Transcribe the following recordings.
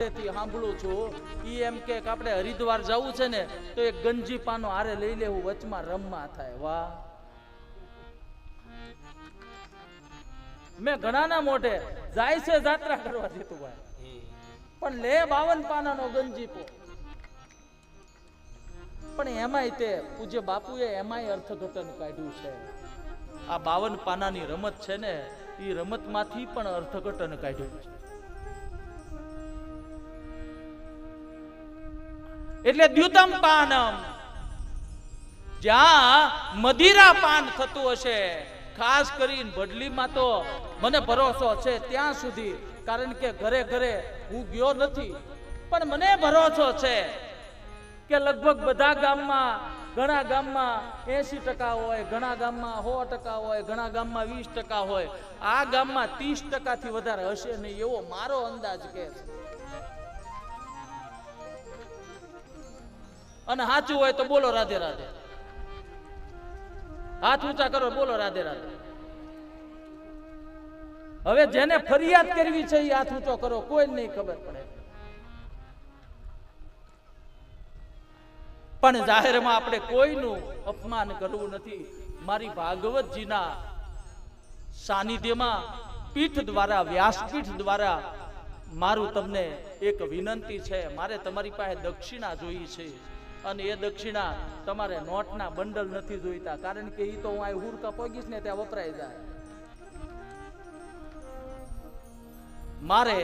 સાંભળું છું એમ કે આપણે હરિદ્વાર જવું છે ને, તો એક ગંજી પાનો આરે લઈ લેવું, વચમાં રમવા થાય. વાહ. મેં ઘણાના મોઢે જાય છે જાત્રા કરવા જીતુભાઈ પણ લે બાવન પાનાનો ગંજીપો. પણ એમાંય તે પૂજ્ય બાપુએ એમાંય અર્થઘટન કાઢ્યું છે. આ બાવન પાનાની રમત છે ને એ રમતમાંથી પણ અર્થઘટન કાઢ્યું છે. એટલે દ્યુતમ પાનમ. જ્યાં મદિરા પાન થતું હશે, ખાસ કરીને ભડલીમાં તો મને ભરોસો છે ત્યાં સુધી, કારણ કે ઘરે ઘરે હું ગયો નથી. પણ મને ભરોસો છે કે લગભગ બધા ગામમાં, ઘણા ગામમાં એસી ટકા હોય, ઘણા ગામમાં સો ટકા હોય, ઘણા ગામમાં વીસ ટકા હોય. આ ગામમાં ત્રીસ ટકાથી વધારે હશે નહીં એવો મારો અંદાજ કે છે. અને સાચું હોય તો બોલો રાધે રાધે. હાથ ઊંચા કરો બોલો રાધે રાધે. હવે જેને ફરિયાદ કરવી છે એ હાથ ઊંચો કરો કોઈ નહીં ખબર પડે. પણ જાહેરમાં આપણે કોઈનું અપમાન કરવું નથી. મારી ભાગવતજીના સાનિધ્યમાં પીઠ દ્વારા, વ્યાસપીઠ દ્વારા મારું તમને એક વિનંતી છે. મારે તમારી પાસે દક્ષિણા જોઈ છે. અને એ દક્ષિણા તમારે નોટના બંડલ નથી જોઈતા. કારણ કે એ તો હું આ હુરકા પગીશ ને ત્યાં વપરાઈ જાય. મારે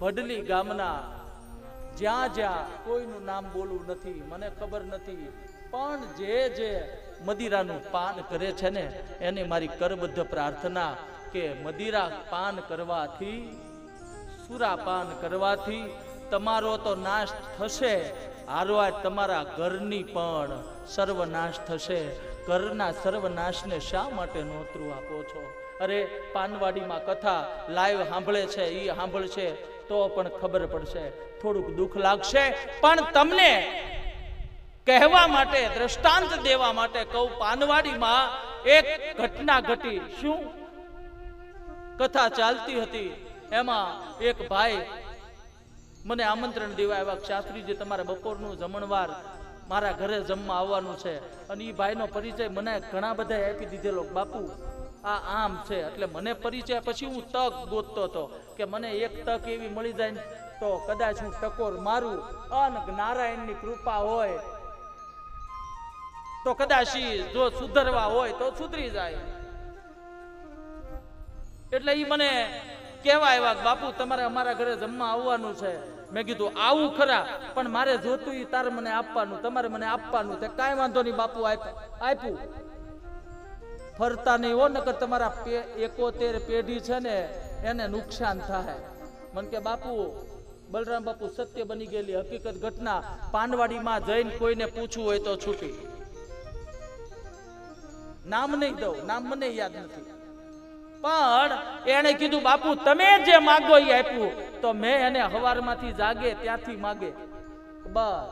ભડલી ગામના જ્યાં જ્યાં કોઈનું નામ બોલવું નથી, મને ખબર નથી, પણ જે જે મદિરાનું પાન કરે છે ને, એની મારી કરબદ્ધ પ્રાર્થના કે મદિરા પાન કરવાથી સુરાપાન કરવાથી તમારો તો નાશ થશે. હારવાર તમારા ઘરની પણ સર્વનાશ થશે. ઘરના સર્વનાશને શા માટે નોતરું આપો છો? અરે, પાનવાડીમાં કથા લાઈવ સાંભળે છે એ સાંભળશે, તો પણ ખબર પડશે. થોડુંક દુઃખ લાગશે, પણ તમને કહેવા માટે, દ્રષ્ટાંત દેવા માટે કહું, પાનવાડીમાં એક ઘટના ઘટી. શું? કથા ચાલતી હતી. એમાં એક ભાઈ મને આમંત્રણ દેવા એવા શાસ્ત્રી જે તમારે બપોરનું જમણવાર મારા ઘરે જમવા આવવાનું છે. અને એ ભાઈનો પરિચય મને ઘણા બધા આપી દીધેલો બાપુ, આ આમ છે. એટલે મને પરિચય પછી હું તક ગોતતો હતો કે મને એક તક એવી મળી જાય ને તો કદાચ હું ટકોર મારું. અન નારાયણની કૃપા હોય તો કદાચ જો સુધરવા હોય તો સુધરી જાય. એટલે એ મને કેવા આવ્યા બાપુ, તમારે અમારા ઘરે જમવા આવવાનું છે. મેં કીધું, આવું ખરા, પણ મારે જોતું એ તારે મને આપવાનું, તમારે મને આપવાનું તે કાંઈ વાંધો નહીં, બાપુ, આપ્યું ફરતા નહીં હો, નકર તમારા એકોતેર પેઢી છે ને, એને નુકસાન થાય. મને કે, બાપુ, બલરામ બાપુ, સત્ય બની ગયેલી હકીકત ઘટના. પાનવાડીમાં જઈને કોઈને પૂછવું હોય તો છૂટી. નામ નહીં દઉં, નામ મને યાદ નથી. પણ એણે કીધું, બાપુ, તમે જે માગો એ આપ્યું. તો મેં એને હવારમાંથી જાગે, ત્યાંથી માગે. બસ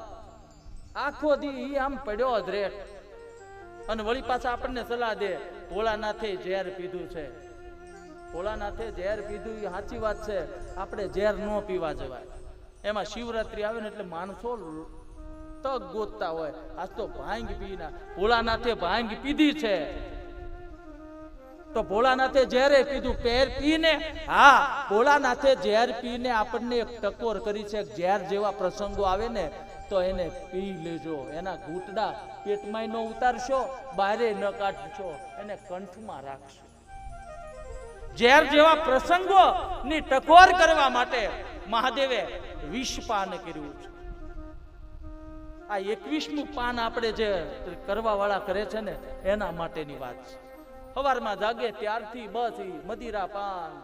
આખો દી ઈ આમ પડ્યો જ રે. અને વળી પાછા આપણને સલાહ દે, ભોળાનાથે ઝેર પીધું છે. ભોળાનાથે ઝેર પીધું એ સાચી વાત છે. આપણે ઝેર ન પીવા જવાય. એમાં શિવરાત્રી આવે ને એટલે માણસો તક ગોતતા હોય. આજ તો ભાંગ પીના. ભોળાનાથે ભાંગ પીધી છે. તો ભોળાનાથે ઝેરે પીધું પેર પીને. હા, ભોળાનાથે ઝેર પીને આપણને એક ટકોર કરી છે ઝેર જેવા પ્રસંગો આવે ને, તો એને પી લેજો. એના ઘૂંટડા પેટમાં ન ઉતારશો, બારે ન કાઢશો, એને કંઠમાં રાખશો. ઝેર જેવા પ્રસંગો ની ટકોર કરવા માટે મહાદેવે વિષ પાન કર્યું છે. આ એકવીસમું પાન આપણે જે કરવા વાળા કરે છે ને, એના માટેની વાત છે. સવારમાં જાગે ત્યારથી બસ મદિરા પાન.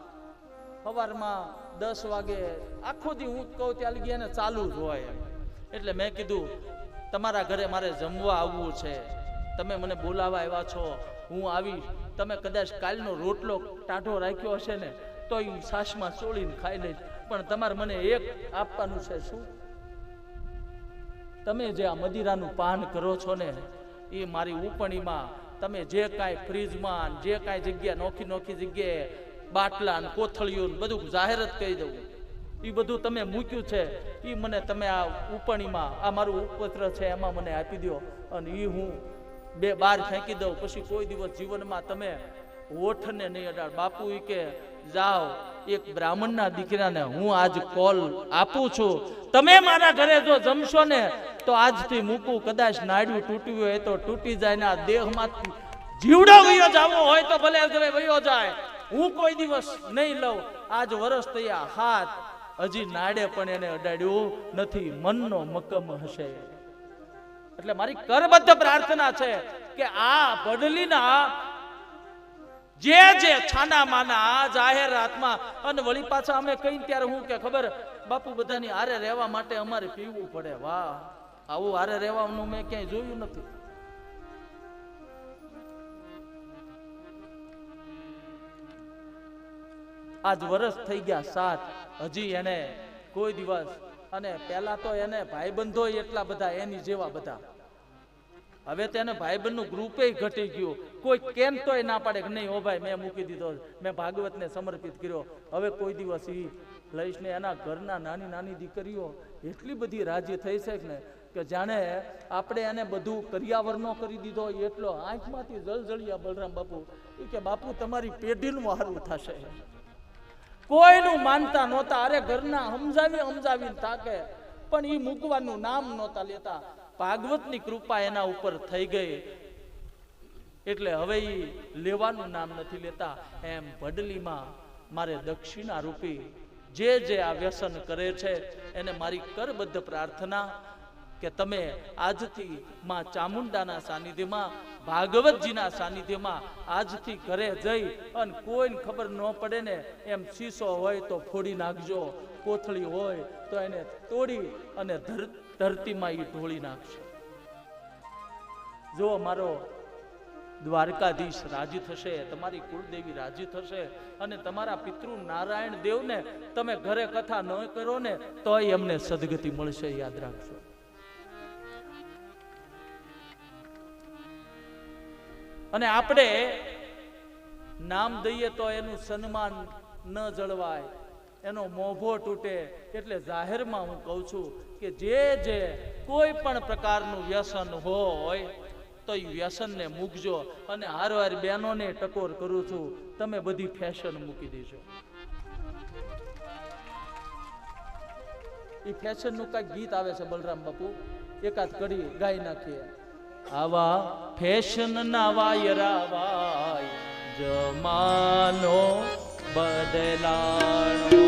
સવારમાં દસ વાગે આખો દી હું કહું ત્યાં લગી એને ચાલુ જ હોય એમ. એટલે મેં કીધું, તમારા ઘરે મારે જમવા આવવું છે. તમે મને બોલાવા આવ્યા છો. હું આવીશ. તમે કદાચ કાલનો રોટલો ટાઢો રાખ્યો હશે ને તો હું સાસમાં ચોળીને ખાઈ લઈશ. પણ તમારે મને એક આપવાનું છે શું? તમે જે આ મદિરાનું પાન કરો છો ને, એ મારી ઉપણીમાં તમે જે કાંઈ ફ્રીજમાં જે કાંઈ જગ્યા નોખી નોખી જગ્યાએ બાટલા ને કોથળીઓ ને બધું જાહેરાત કહી દઉં. એ બધું તમે મૂક્યું છે એ મને તમે આ ઉપણીમાં આ મારું ઉપપત્ર છે એમાં મને આપી દો અને એ હું બે બાર ફેંકી દઉં, પછી કોઈ દિવસ જીવનમાં તમે ઓઠને નહીં અડાડ. બાપુ કે, જાઓ, એક બ્રાહ્મણના દીકરાને હું આજ કોલ આપું છું. તમે મારા ઘરે જો જમશો ને, તો આજથી મૂકું. કદાચ નાડ્યું તૂટ્યું હોય તો તૂટી જાય ને આ દેહમાં જીવડો વયો જાવો હોય તો ભલે હવે વયો જાય. હું કોઈ દિવસ નહીં લઉં. આજ વરસ થયા, હાથ હજી નાડે પણ એને અડાડ્યું નથી. મનનો મકમ હશે. એટલે મારી કરબદ્ધ પ્રાર્થના છે કે આ ભડલીના જે જે છાના માના જાહેરાતમાં અને વળી પાછા અમે કઈ ત્યારે હું કે ખબર, બાપુ બધાની હારે રહેવા માટે અમારે પીવું પડે. વાહ, આવું હારે રહેવાનું મેં ક્યાંય જોયું નથી. આજ વર્ષ થઈ ગયા સાત. હજી એને કોઈ દિવસ, અને પહેલા તો એને ભાઈબંધો એટલા બધા, એની જેવા બધા. હવે તેને ભાઈબંધનું ગ્રુપે ઘટી ગયું. કોઈ કેમ તોય ના પાડે નહીં, ઓ ભાઈ, મેં મૂકી દીધો. મેં ભાગવતને સમર્પિત કર્યો. હવે કોઈ દિવસ ઈ લઈશ ને એના ઘરના નાની નાની દીકરીઓ એટલી બધી રાજી થઈ છે ને કે જાણે આપણે એને બધું કરિયાવરનો કરી દીધો. એટલો આંખમાંથી જળજળિયા બલરામ બાપુ. એ કે, બાપુ, તમારી પેઢીનું હારું થશે. કોઈનું માનતા નહોતા. અરે ઘરના સમજાવી સમજાવીને થાકે. પણ એ મૂકવાનું નામ નહોતા લેતા. ભાગવતની કૃપા એના ઉપર થઈ ગઈ. એટલે હવે એ લેવાનું નામ નથી લેતા. એમ ભડલીમાં મારે દક્ષિણા રૂપી જે જે આ વ્યસન કરે છે, એને મારી કરબદ્ધ પ્રાર્થના કે તમે આજથી માં ચામુંડાના સાનિધ્યમાં, ભાગવતજીના સાનિધ્યમાં આજથી ઘરે જઈ અને કોઈને ખબર ન પડે ને એમ શીશો હોય તો ફોડી નાખજો, કોથળી હોય તો એને તોડી અને ધર- ધરતીમાં એ ઢોળી નાખશે. જો અમારો દ્વારકાધીશ રાજી થશે, તમારી કુળદેવી રાજી થશે અને તમારા પિતૃ નારાયણ દેવને તમે ઘરે કથા ન કરો ને, તોય એમને સદગતિ મળશે, યાદ રાખજો. અને આપણે નામ દઈએ તો એનું સન્માન ન જળવાય. એનો મોભો તૂટે એટલે જાહેરમાં હું કહું છું કે જે જે કોઈ પણ પ્રકારનું વ્યસન હોય, તો એ વ્યસનને મૂકજો અને હારવાર બહેનોને ટકોર કરું છું, તમે બધી ફેશન મૂકી દેજો. એ ફેશનનું કાંઈક ગીત આવે છે બલરામ બાપુ, એકાદ કરી ગાઈ નાખીએ. આવા ફેશન ના વાય, જમાનો बदलाणो